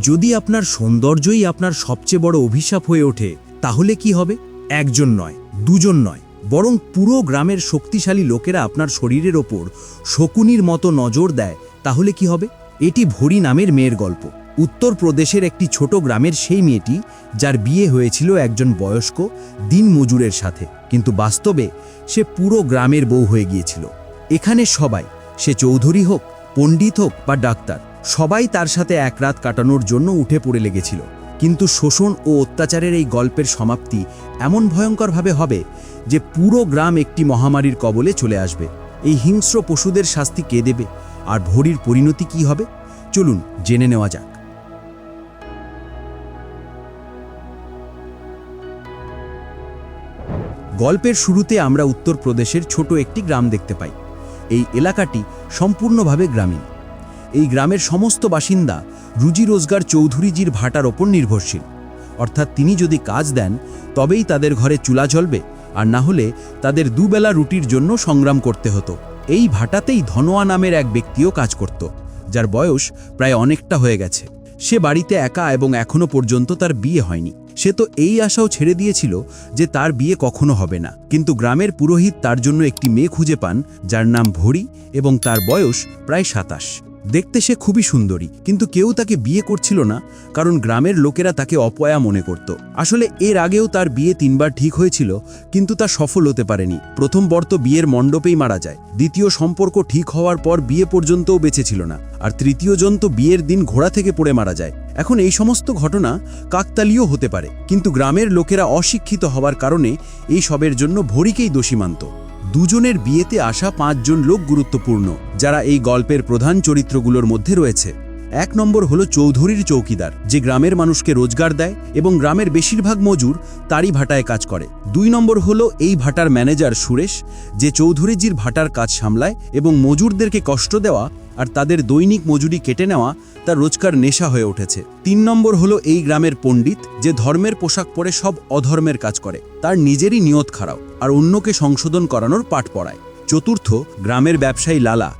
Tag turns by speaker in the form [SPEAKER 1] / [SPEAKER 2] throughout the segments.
[SPEAKER 1] যদি আপনার সৌন্দর্যই আপনার সবচেয়ে বড় অভিশাপ হয়ে ওঠে, তাহলে কি হবে? একজন নয়, দুজন নয়, বরং পুরো গ্রামের শক্তিশালী লোকেরা আপনার শরীরের ওপর শকুনির মতো নজর দেয়, তাহলে কি হবে? এটি ভরি নামের মেয়ের গল্প। উত্তরপ্রদেশের একটি ছোট গ্রামের সেই মেয়েটি, যার বিয়ে হয়েছিল একজন বয়স্ক, দিন মজুরের সাথে, কিন্তু বাস্তবে সে পুরো গ্রামের বউ হয়ে গিয়েছিল। এখানে সবাই, সে চৌধুরী হোক, পণ্ডিত হোক বা ডাক্তার সবাই তার সাথে এক রাত কাটানোর জন্য উঠে পড়ে লেগেছিল। কিন্তু শোষণ ও অত্যাচারের এই গল্পের সমাপ্তি এমন ভয়ঙ্করভাবে হবে যে পুরো গ্রাম একটি মহামারীর কবলে চলে আসবে। এই হিংস্র পশুদের শাস্তি কে দেবে? আর ভরির পরিণতি কি হবে? চলুন জেনে নেওয়া যাক। গল্পের শুরুতে আমরা উত্তরপ্রদেশের ছোট একটি গ্রাম দেখতে পাই। এই এলাকাটি সম্পূর্ণভাবে গ্রামীণ। এই গ্রামের সমস্ত বাসিন্দা রুজি রোজগার চৌধুরীজির ভাটার ওপর নির্ভরশীল। অর্থাৎ তিনি যদি কাজ দেন, তবেই তাদের ঘরে চুলা জ্বলবে, আর না হলে তাদের দুবেলা রুটির জন্য সংগ্রাম করতে হতো। এই ভাটাতেই ধনোয়া নামের এক ব্যক্তিও কাজ করত, যার বয়স প্রায় অনেকটা হয়ে গেছে। সে বাড়িতে একা এবং এখনও পর্যন্ত তার বিয়ে হয়নি। সে তো এই আশাও ছেড়ে দিয়েছিল যে তার বিয়ে কখনো হবে না। কিন্তু গ্রামের পুরোহিত তার জন্য একটি মেয়ে খুঁজে পান, যার নাম ভরি এবং তার বয়স প্রায় সাতাশ। দেখতে সে খুবই সুন্দরী, কিন্তু কেউ তাকে বিয়ে করছিল না, কারণ গ্রামের লোকেরা তাকে অপয়া মনে করত। আসলে এর আগেও তার বিয়ে তিনবার ঠিক হয়েছিল, কিন্তু তা সফল হতে পারেনি। প্রথম বর তো বিয়ের মণ্ডপেই মারা যায়, দ্বিতীয় সম্পর্ক ঠিক হওয়ার পর বিয়ে পর্যন্তও বেঁচে ছিল না, আর তৃতীয় জন তো বিয়ের দিন ঘোড়া থেকে পড়ে মারা যায়। এখন এই সমস্ত ঘটনা কাকতালীয় হতে পারে, কিন্তু গ্রামের লোকেরা অশিক্ষিত হওয়ার কারণে এই সবের জন্য ভরিকেই দোষী মানত। দুজনের বিয়েতে আসা পাঁচজন লোক গুরুত্বপূর্ণ, যারা এই গল্পের প্রধান চরিত্রগুলোর মধ্যে রয়েছে। এক নম্বর হলো চৌধুরীর চৌকিদার, যে গ্রামের মানুষকে রোজগার দেয় এবং গ্রামের বেশিরভাগ মজুর তারই ভাটায় কাজ করে। দুই নম্বর হল এই ভাটার ম্যানেজার সুরেশ, যে চৌধুরীজির ভাটার কাজ সামলায় এবং মজুরদেরকে কষ্ট দেওয়া আর তাদের দৈনিক মজুরি কেটে নেওয়া তার রোজকার নেশা হয়ে উঠেছে। তিন নম্বর হলো এই গ্রামের পণ্ডিত, যে ধর্মের পোশাক পরে সব অধর্মের কাজ করে। তার নিজেরই নিয়ত খারাও আর অন্যকে সংশোধন করানোর পাঠ পড়ায়। চতুর্থ, গ্রামের ব্যবসায়ী লালা,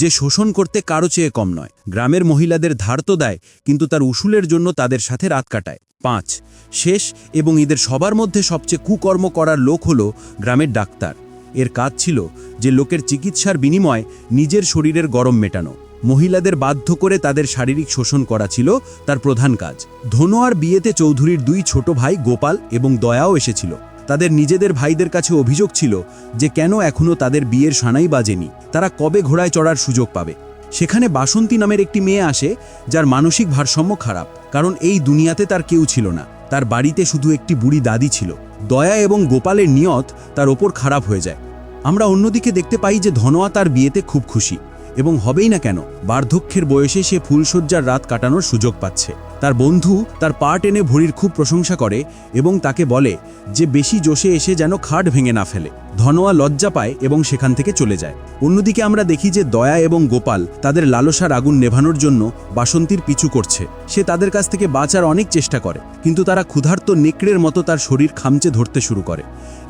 [SPEAKER 1] যে শোষণ করতে কারও চেয়ে কম নয়। গ্রামের মহিলাদের ধার তো দেয়, কিন্তু তার উসুলের জন্য তাদের সাথে রাত কাটায়। পাঁচ, শেষ এবং এদের সবার মধ্যে সবচেয়ে কুকর্ম করার লোক হলো গ্রামের ডাক্তার। এর কাজ ছিল যে লোকের চিকিৎসার বিনিময়ে নিজের শরীরের গরম মেটানো। মহিলাদের বাধ্য করে তাদের শারীরিক শোষণ করা ছিল তার প্রধান কাজ। ধনোয়ার বিয়েতে চৌধুরীর দুই ছোট ভাই গোপাল এবং দয়াও এসেছিল। তাদের নিজেদের ভাইদের কাছে অভিযোগ ছিল যে কেন এখনও তাদের বিয়ের সানাই বাজেনি। তারা কবে ঘোড়ায় চড়ার সুযোগ পাবে। সেখানে বাসন্তী নামের একটি মেয়ে আসে যার মানসিক ভারসাম্য খারাপ, কারণ এই দুনিয়াতে তার কেউ ছিল না। তার বাড়িতে শুধু একটি বুড়ি দাদি ছিল। দয়া এবং গোপালের নিয়ত তার ওপর খারাপ হয়ে যায়। আমরা অন্যদিকে দেখতে পাই যে ধনোয়া তার বিয়েতে খুব খুশি। এবং হবেই না কেন, বার্ধক্যের বয়সে সে ফুলশয্যার রাত কাটানোর সুযোগ পাচ্ছে। তার বন্ধু তার পা টেনে ভরির খুব প্রশংসা করে এবং তাকে বলে যে বেশি জোশে এসে যেন খাট ভেঙে না ফেলে। ধনোয়া লজ্জা পায় এবং সেখান থেকে চলে যায়। অন্যদিকে আমরা দেখি যে দয়া এবং গোপাল তাদের লালসার আগুন নেভানোর জন্য বাসন্তীর পিছু করছে। সে তাদের কাছ থেকে বাঁচার অনেক চেষ্টা করে, কিন্তু তারা ক্ষুধার্ত নেকড়ের মতো তার শরীর খামচে ধরতে শুরু করে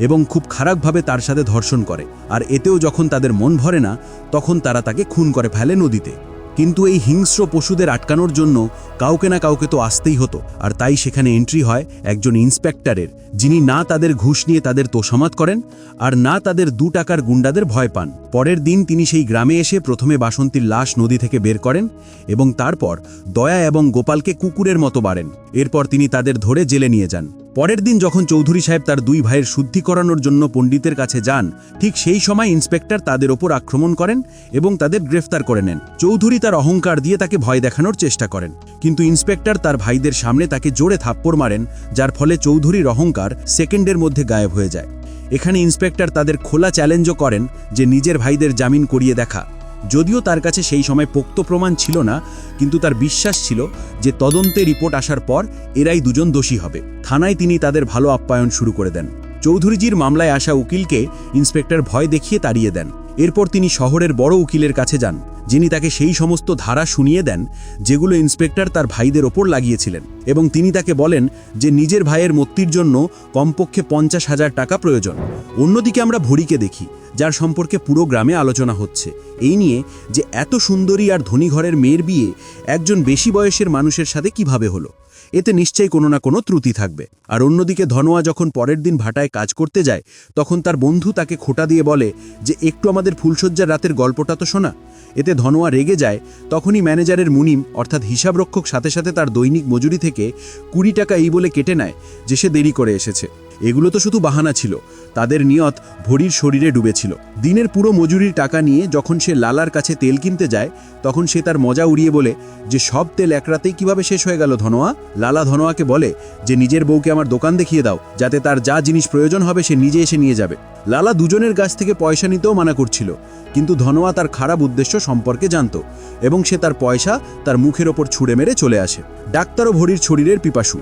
[SPEAKER 1] এবং খুব খারাপভাবে তার সাথে ধর্ষণ করে। আর এতেও যখন তাদের মন ভরে না, তখন তারা তাকে খুন করে ফেলে নদীতে। কিন্তু এই হিংস্র পশুদের আটকানোর জন্য কাউকে না কাউকে তো আসতেই হতো। আর তাই সেখানে এন্ট্রি হয় একজন ইন্সপেক্টরের যিনি না তাদের ঘুষ নিয়ে তাদের তোষামাত করেন আর না তাদের দু টাকার গুন্ডাদের ভয় পান। পরের দিন তিনি সেই গ্রামে এসে প্রথমে বাসন্তীর লাশ নদী থেকে বের করেন এবং তারপর দয়া এবং গোপালকে কুকুরের মতো বাড়েন। এরপর তিনি তাদের ধরে জেলে নিয়ে যান। পরের দিন যখন চৌধুরী সাহেব তার দুই ভাইয়ের শুদ্ধি করানোর জন্য পণ্ডিতের কাছে যান, ঠিক সেই সময় ইন্সপেক্টর তাদের ওপর আক্রমণ করেন এবং তাদের গ্রেফতার করে নেন। চৌধুরী তার অহংকার দিয়ে তাকে ভয় দেখানোর চেষ্টা করেন, কিন্তু ইন্সপেক্টর তার ভাইদের সামনে তাকে জোরে থাপ্পড় মারেন, যার ফলে চৌধুরীর অহংকার সেকেন্ডের মধ্যে গায়েব হয়ে যায়। এখানে ইন্সপেক্টর তাদের খোলা চ্যালেঞ্জও করেন যে নিজের ভাইদের জামিন করিয়ে দেখা। যদিও তার কাছে সেই সময় পোক্ত প্রমাণ ছিল না, কিন্তু তার বিশ্বাস ছিল যে তদন্তে রিপোর্ট আসার পর এরাই দুজন দোষী হবে। থানায় তিনি তাদের ভালো আপ্যায়ন শুরু করে দেন। চৌধুরীজির মামলায় আসা উকিলকে ইন্সপেক্টর ভয় দেখিয়ে তাড়িয়ে দেন। এরপর তিনি শহরের বড় উকিলের কাছে যান। যিনি তাকে সেই সমস্ত ধারা শুনিয়ে দেন, যেগুলো ইন্সপেক্টর তার ভাইদের ওপর লাগিয়েছিলেন এবং তিনি তাকে বলেন যে নিজের ভাইয়ের মুক্তির জন্য কমপক্ষে পঞ্চাশ হাজার টাকা প্রয়োজন। অন্যদিকে আমরা ভরিকে দেখি, যার সম্পর্কে পুরো গ্রামে আলোচনা হচ্ছে। এই নিয়ে যে এত সুন্দরী আর ধনী ঘরের মেয়ের বিয়ে একজন বেশি বয়সের মানুষের সাথে কীভাবে হলো? এতে নিশ্চয়ই কোনো না কোনো ত্রুটি থাকবে। আর অন্যদিকে ধনোয়া যখন পরের দিন ভাটায় কাজ করতে যায়, তখন তার বন্ধু তাকে খোটা দিয়ে বলে যে, একটু আমাদের ফুলশয্যার রাতের গল্পটা তো শোনা। এতে ধনোয়া রেগে যায়, তখনই ম্যানেজারের মুনিম, অর্থাৎ হিসাবরক্ষক সাথে সাথে তার দৈনিক মজুরি থেকে কুড়ি টাকা এই বলে কেটে নেয় যে, সে দেরি করে এসেছে। এগুলো তো শুধু বাহানা ছিল। তাদের নিয়ত ভরির শরীরে ডুবেছিল। দিনের পুরো মজুরির টাকা নিয়ে যখন সে লালার কাছে তেল কিনতে যায়, তখন সে তার মজা উড়িয়ে বলে, যে সব তেল এক রাতেই কীভাবে শেষ হয়ে গেল ধনোয়া? লালা ধনোয়াকে বলে, যে নিজের বউকে আমার দোকান দেখিয়ে দাও, যাতে তার যা জিনিস প্রয়োজন হবে সে নিজে এসে নিয়ে যাবে। লালা দুজনের কাছ থেকে পয়সা নিতেও মানা করছিল, কিন্তু ধনোয়া তার খারাপ উদ্দেশ্য সম্পর্কে জানত এবং সে তার পয়সা তার মুখের ওপর ছুঁড়ে মেরে চলে আসে। ডাক্তারও ভরির শরীরের পিপাসু।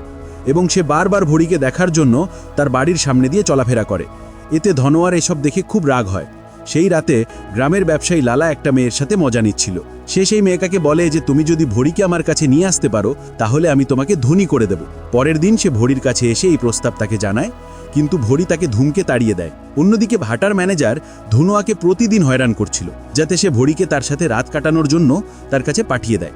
[SPEAKER 1] এবং সে বারবার ভরিকে দেখার জন্য তার বাড়ির সামনে দিয়ে চলাফেরা করে। এতে ধনোয়ার এসব দেখে খুব রাগ হয়। সেই রাতে গ্রামের ব্যবসায়ী লালা একটা মেয়ের সাথে মজা নিচ্ছিল। সে সেই মেয়েটাকে বলে যে, তুমি যদি ভরিকে আমার কাছে নিয়ে আসতে পারো, তাহলে আমি তোমাকে ধনী করে দেব। পরের দিন সে ভরির কাছে এসে এই প্রস্তাব তাকে জানায়, কিন্তু ভরি তাকে ধুমকে তাড়িয়ে দেয়। অন্যদিকে ভাটার ম্যানেজার ধনুয়াকে প্রতিদিন হয়রান করছিল, যাতে সে ভরিকে তার সাথে রাত কাটানোর জন্য তার কাছে পাঠিয়ে দেয়।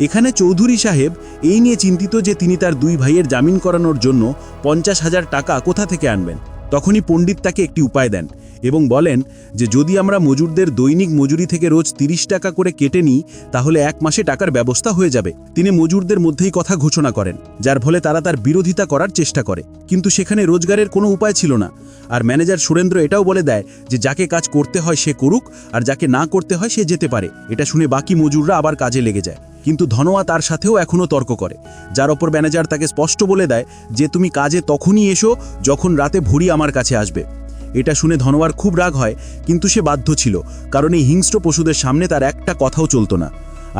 [SPEAKER 1] এখানে চৌধুরী সাহেব এই নিয়ে চিন্তিত যে তিনি তার দুই ভাইয়ের জামিন করানোর জন্য পঞ্চাশ হাজার টাকা কোথা থেকে আনবেন। তখনই পণ্ডিত তাকে একটি উপায় দেন এবং বলেন যে যদি আমরা মজুরদের দৈনিক মজুরি থেকে রোজ তিরিশ টাকা করে কেটে নিই, তাহলে এক মাসে টাকার ব্যবস্থা হয়ে যাবে। তিনি মজুরদের মধ্যেই কথা ঘোষণা করেন, যার ফলে তারা তার বিরোধিতা করার চেষ্টা করে। কিন্তু সেখানে রোজগারের কোনো উপায় ছিল না। আর ম্যানেজার সুরেন্দ্র এটাও বলে দেয় যে যাকে কাজ করতে হয় সে করুক, আর যাকে না করতে হয় সে যেতে পারে। এটা শুনে বাকি মজুররা আবার কাজে লেগে যায়। কিন্তু ধনোয়া তার সাথেও এখনও তর্ক করে, যার ওপর ম্যানেজার তাকে স্পষ্ট বলে দেয় যে তুমি কাজে তখনই এসো যখন রাতে ভুড়ি আমার কাছে আসবে। এটা শুনে ধনোয়ার খুব রাগ হয়, কিন্তু সে বাধ্য ছিল, কারণ এই হিংস্র পশুদের সামনে তার একটা কথাও চলতো না,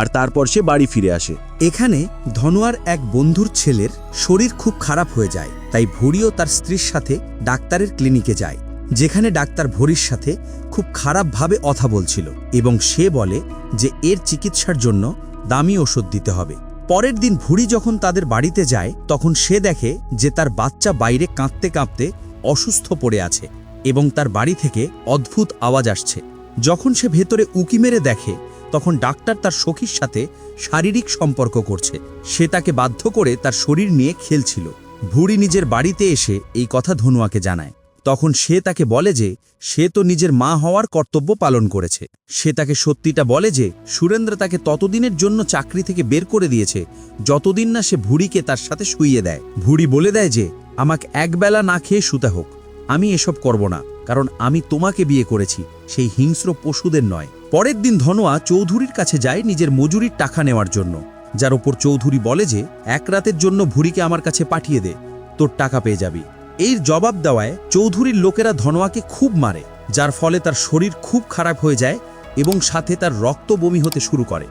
[SPEAKER 1] আর তারপর সে বাড়ি ফিরে আসে।
[SPEAKER 2] এখানে ধনোয়ার এক বন্ধুর ছেলের শরীর খুব খারাপ হয়ে যায়, তাই ভুরিও তার স্ত্রীর সাথে ডাক্তারের ক্লিনিকে যায়, যেখানে ডাক্তার ভরির সাথে খুব খারাপভাবে কথা বলছিল এবং সে বলে যে এর চিকিৎসার জন্য দামি ওষুধ দিতে হবে। পরের দিন ভুড়ি যখন তাদের বাড়িতে যায়, তখন সে দেখে যে তার বাচ্চা বাইরে কাঁদতে কাঁদতে অসুস্থ পড়ে আছে এবং তার বাড়ি থেকে অদ্ভুত আওয়াজ আসছে। যখন সে ভেতরে উকি মেরে দেখে, তখন ডাক্তার তার সখীর সাথে শারীরিক সম্পর্ক করছে। সে তাকে বাধ্য করে তার শরীর নিয়ে খেলছিল। ভুড়ি নিজের বাড়িতে এসে এই কথা ধনুয়াকে জানায়। তখন সে তাকে বলে যে, সে তো নিজের মা হওয়ার কর্তব্য পালন করেছে। সে তাকে সত্যিটা বলে যে, সুরেন্দ্র তাকে ততদিনের জন্য চাকরি থেকে বের করে দিয়েছে, যতদিন না সে ভুড়িকে তার সাথে শুইয়ে দেয়। ভুড়ি বলে দেয় যে, আমাকে একবেলা না খেয়ে শুতে হোক। আমি এসব করব না, কারণ আমি তোমাকে বিয়ে করেছি, সেই হিংস্র পশুদের নয়। পরের দিন ধনোয়া চৌধুরীর কাছে যায় নিজের মজুরির টাকা নেওয়ার জন্য। যার ওপর চৌধুরী বলে যে, এক রাতের জন্য ভুড়িকে আমার কাছে পাঠিয়ে দে, তোর টাকা পেয়ে যাবি। এই জবাব দেওয়ায় চৌধুরীর লোকেরা ধনোয়াকে খুব মারে, যার ফলে তার শরীর খুব খারাপ হয়ে যায় এবং সাথে তার রক্ত বমি হতে শুরু করে।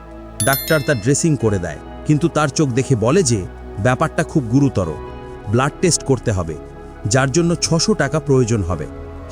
[SPEAKER 2] ডাক্তার তার ড্রেসিং করে দেয়, কিন্তু তার চোখ দেখে বলে যে, ব্যাপারটা খুব গুরুতর। ব্লাড টেস্ট করতে হবে, যার জন্য ছশো টাকা প্রয়োজন হবে।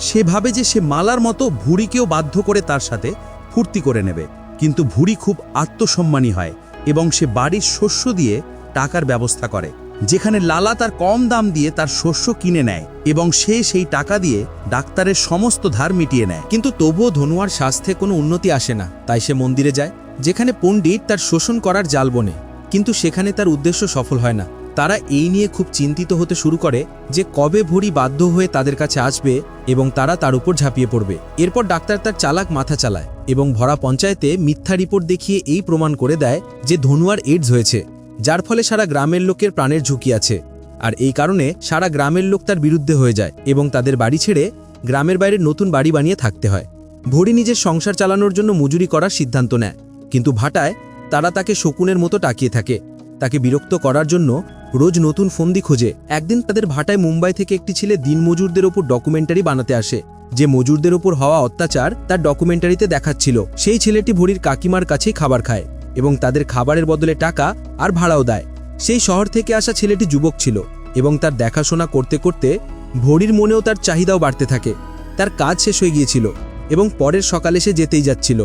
[SPEAKER 2] সে ভাবে যে সে মালার মতো ভুড়িকেও বাধ্য করে তার সাথে ফুর্তি করে নেবে, কিন্তু ভুড়ি খুব আত্মসম্মানী হয় এবং সে বাড়ির শস্য দিয়ে টাকার ব্যবস্থা করে। যেখানে লালা তার কম দাম দিয়ে তার শস্য কিনে নেয় এবং সে সেই টাকা দিয়ে ডাক্তারের সমস্ত ধার মিটিয়ে নেয়। কিন্তু তবুও ধনুয়ার স্বাস্থ্যে কোনো উন্নতি আসে না। তাই সে মন্দিরে যায়, যেখানে পণ্ডিত তার শোষণ করার জাল বনে। কিন্তু সেখানে তার উদ্দেশ্য সফল হয় না। তারা এই নিয়ে খুব চিন্তিত হতে শুরু করে যে কবে ভরি বাধ্য হয়ে তাদের কাছে আসবে এবং তারা তার উপর ঝাঁপিয়ে পড়বে। এরপর ডাক্তার তার চালাক মাথা চালায় এবং ভরা পঞ্চায়েতে মিথ্যা রিপোর্ট দেখিয়ে এই প্রমাণ করে দেয় যে ধনুয়ার এইডস হয়েছে। যার ফলে সারা গ্রামের লোকের প্রাণের ঝুঁকি আছে। আর এই কারণে সারা গ্রামের লোক তার বিরুদ্ধে হয়ে যায় এবং তাদের বাড়ি ছেড়ে গ্রামের বাইরে নতুন বাড়ি বানিয়ে থাকতে হয়। ভরি নিজের সংসার চালানোর জন্য মজুরি করার সিদ্ধান্ত নেয়। কিন্তু ভাটায় তারা তাকে শকুনের মতো টাকিয়ে থাকে। তাকে বিরক্ত করার জন্য রোজ নতুন ফন্দি খোঁজে। একদিন তাদের ভাটায় মুম্বাই থেকে একটি ছেলে দিনমজুরদের ওপর ডকুমেন্টারি বানাতে আসে। যে মজুরদের ওপর হওয়া অত্যাচার তার ডকুমেন্টারিতে দেখাচ্ছিল। সেই ছেলেটি ভরির কাকিমার কাছেই খাবার খায়। এবং তাদের খাবারের বদলে টাকা আর ভাড়াও দেয়। সেই শহর থেকে আসা ছেলেটি যুবক ছিল এবং তার দেখাশোনা করতে করতে ভরির মনেও তার চাহিদাও বাড়তে থাকে। তার কাজ শেষ হয়ে গিয়েছিল এবং পরের সকালে সে যেতেই যাচ্ছিল।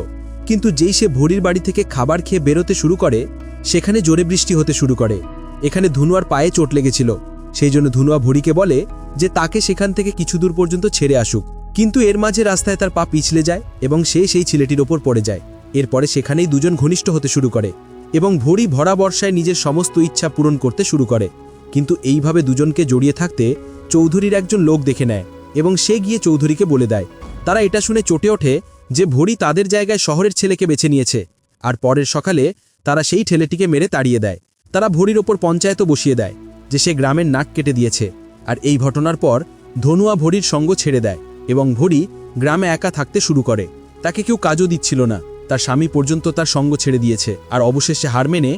[SPEAKER 1] কিন্তু যেই সে ভরির বাড়ি থেকে খাবার খেয়ে বেরোতে শুরু করে, সেখানে জোরে বৃষ্টি হতে শুরু করে। এখানে ধুনুয়ার পায়ে চোট লেগেছিল। সেই জন্য ধুনুয়া ভরিকে বলে যে তাকে সেখান থেকে কিছু দূর পর্যন্ত ছেড়ে আসুক। কিন্তু এর মাঝে রাস্তায় তার পা পিছলে যায় এবং সে সেই ছেলেটির ওপর পড়ে যায়। এরপরে সেখানেই দুজন ঘনিষ্ঠ হতে শুরু করে এবং ভরি ভরা বর্ষায় নিজের সমস্ত ইচ্ছা পূরণ করতে শুরু করে। কিন্তু এইভাবে দুজনকে জড়িয়ে থাকতে চৌধুরীর একজন লোক দেখে নেয় এবং সে গিয়ে চৌধুরীকে বলে দেয়, তারা এটা শুনে চটে ওঠে যে ভরি তাদের জায়গায় শহরের ছেলেকে বেছে নিয়েছে আর পরের সকালে তারা সেই ছেলেটিকে মেরে তাড়িয়ে দেয়। তারা ভরির ওপর পঞ্চায়েতও বসিয়ে দেয় যে সে গ্রামের নাক কেটে দিয়েছে আর এই ঘটনার পর ধনুয়া ভরির সঙ্গ ছেড়ে দেয় এবং ভরি গ্রামে একা থাকতে শুরু করে। তাকে কেউ কাজও দিচ্ছিল না। তার স্বামী পর্যন্ত তার সঙ্গ ছেড়ে দিয়েছে, আর অবশেষে হার মেনে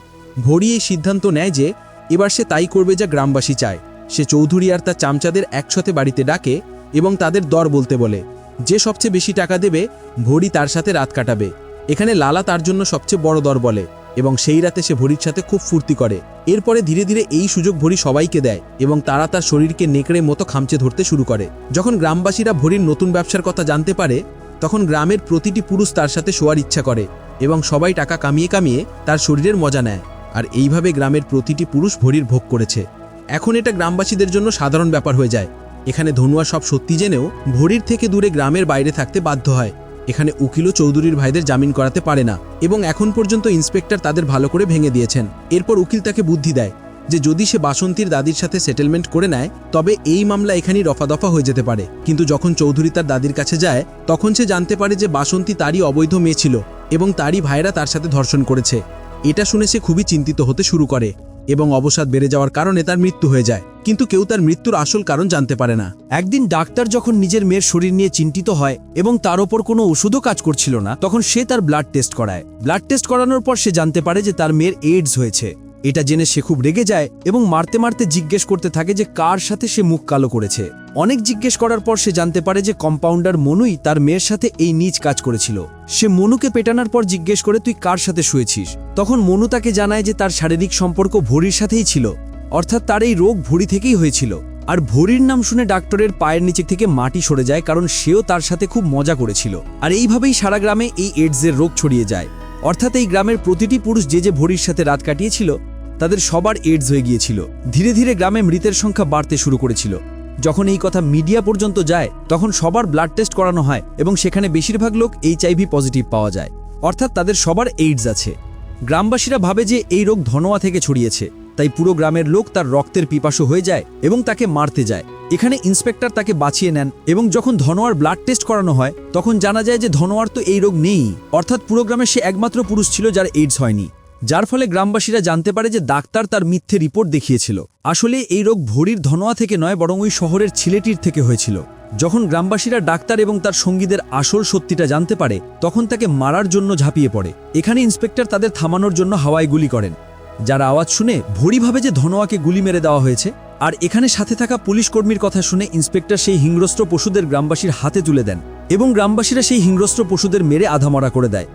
[SPEAKER 1] ভরি এই সিদ্ধান্ত নেয় যে, এবার সে তাই করবে যা গ্রামবাসী চায়। সে চৌধুরী আর তার চামচাদের একসাথে বাড়িতে ডাকে এবং তাদের দর বলতে বলে, যে সবচেয়ে বেশি টাকা দেবে, ভরি তার সাথে রাত কাটাবে। এখানে লালা তার জন্য সবচেয়ে বড় দর বলে এবং সেই রাতে সে ভরির সাথে খুব ফুর্তি করে। এরপরে ধীরে ধীরে এই সুযোগ ভরি সবাইকে দেয় এবং তারা তার শরীরকে নেকড়ে মতো খামচে ধরতে শুরু করে। যখন গ্রামবাসীরা ভরির নতুন ব্যবসার কথা জানতে পারে তখন গ্রামের প্রতিটি পুরুষ তার সাথে শোয়ার ইচ্ছা করে এবং সবাই টাকা কামিয়ে কামিয়ে তার শরীরের মজা নেয়। আর এইভাবে গ্রামের প্রতিটি পুরুষ ভরির ভোগ করেছে। এখন এটা গ্রামবাসীদের জন্য সাধারণ ব্যাপার হয়ে যায়। এখানে ধনুয়া সব সত্যি জেনেও ভরির থেকে দূরে গ্রামের বাইরে থাকতে বাধ্য হয়। এখানে উকিলও চৌধুরীর ভাইদের জামিন করাতে পারে না এবং এখন পর্যন্ত ইন্সপেক্টর তাদের ভালো করে ভেঙে দিয়েছেন। এরপর উকিল তাকে বুদ্ধি দেয়। যে যদি সে বাসন্তীর দাদির সাথে সেটেলমেন্ট করে নেয়, তবে এই মামলা এখানেই রফাদফা হয়ে যেতে পারে। কিন্তু যখন চৌধুরী তার দাদির কাছে যায়, তখন সে জানতে পারে যে বাসন্তী তারই অবৈধ মেয়ে ছিল এবং তারই ভাইরা তার সাথে ধর্ষণ করেছে। এটা শুনে সে খুবই চিন্তিত হতে শুরু করে এবং অবসাদ বেড়ে যাওয়ার কারণে তার মৃত্যু হয়ে যায়। কিন্তু কেউ তার মৃত্যুর আসল কারণ জানতে পারে না।
[SPEAKER 2] একদিন ডাক্তার যখন নিজের মেয়ের শরীর নিয়ে চিন্তিত হয় এবং তার ওপর কোনো ওষুধও কাজ করছিল না, তখন সে তার ব্লাড টেস্ট করায়। ব্লাড টেস্ট করানোর পর সে জানতে পারে যে তার মেয়ের এইডস হয়েছে। এটা জেনে সে খুব রেগে যায় এবং মারতে মারতে জিজ্ঞেস করতে থাকে যে কার সাথে সে মুখ কালো করেছে। অনেক জিজ্ঞেস করার পর সে জানতে পারে যে কম্পাউন্ডার মনুই তার মেয়ের সাথে এই নিজ কাজ করেছিল। সে মনুকে পেটানোর পর জিজ্ঞেস করে, তুই কার সাথে শুয়েছিস? তখন মনু তাকে জানায় যে তার শারীরিক সম্পর্ক ভরির সাথেই ছিল, অর্থাৎ তার এই রোগ ভরি থেকেই হয়েছিল। আর ভরির নাম শুনে ডাক্তারের পায়ের নিচে থেকে মাটি সরে যায়, কারণ সেও তার সাথে খুব মজা করেছিল। আর এইভাবেই সারা গ্রামে এই এইডসের রোগ ছড়িয়ে যায়। অর্থাৎ এই গ্রামের প্রতিটি পুরুষ যে যে ভরির সাথে রাত কাটিয়েছিল তাদের সবার এইডস হয়ে গিয়েছিল। ধীরে ধীরে গ্রামে মৃতের সংখ্যা বাড়তে শুরু করেছিল। যখন এই কথা মিডিয়া পর্যন্ত যায়, তখন সবার ব্লাড টেস্ট করানো হয় এবং সেখানে বেশিরভাগ লোক এইচআইভি পজিটিভ পাওয়া যায়। অর্থাৎ তাদের সবার এইডস আছে। গ্রামবাসীরা ভাবে যে এই রোগ ধনোয়া থেকে ছড়িয়েছে, তাই পুরো গ্রামের লোক তার রক্তের পিপাসু হয়ে যায় এবং তাকে মারতে যায়। এখানে ইন্সপেক্টর তাকে বাঁচিয়ে নেন এবং যখন ধনোয়ার ব্লাড টেস্ট করানো হয়, তখন জানা যায় যে ধনোয়ার তো এই রোগ নেই। অর্থাৎ পুরো গ্রামে সে একমাত্র পুরুষ ছিল যার এইডস হয়নি। যার ফলে গ্রামবাসীরা জানতে পারে যে ডাক্তার তার মিথ্যে রিপোর্ট দেখিয়েছিল। আসলে এই রোগ ভরির ধনোয়া থেকে নয়, বরং ওই শহরের ছেলেটির থেকে হয়েছিল। যখন গ্রামবাসীরা ডাক্তার এবং তার সঙ্গীদের আসল সত্যিটা জানতে পারে, তখন তাকে মারার জন্য ঝাঁপিয়ে পড়ে। এখানে ইন্সপেক্টর তাদের থামানোর জন্য হাওয়ায় গুলি করেন। যারা আওয়াজ শুনে ভরিভাবে যে ধনোয়াকে গুলি মেরে দেওয়া হয়েছে, আর এখানে সাথে থাকা পুলিশ কর্মীর কথা শুনে ইন্সপেক্টর সেই হিংস্র পশুদের গ্রামবাসীর হাতে তুলে দেন এবং গ্রামবাসীরা সেই হিংস্র পশুদের মেরে আধামরা করে দেয়।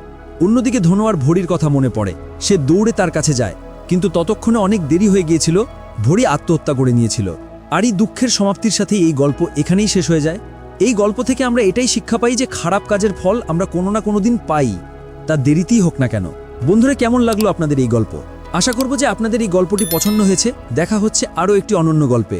[SPEAKER 2] অন্যদিকে ধনোয়ার ভরির কথা মনে পড়ে। সে দৌড়ে তার কাছে যায়, কিন্তু ততক্ষণে অনেক দেরি হয়ে গিয়েছিল, ভরি আত্মহত্যা করে নিয়েছিল। আর এই দুঃখের সমাপ্তির সাথে এই গল্প এখানেই শেষ হয়ে যায়। এই গল্প থেকে আমরা এটাই শিক্ষা পাই যে খারাপ কাজের ফল আমরা কোনো না কোনো দিন পাই। তা দেরিতেই হোক না কেন। বন্ধুরা, কেমন লাগল আপনাদের এই গল্প? আশা করব যে আপনাদের এই গল্পটি পছন্দ হয়েছে। দেখা হচ্ছে আরও একটি অনন্য গল্পে।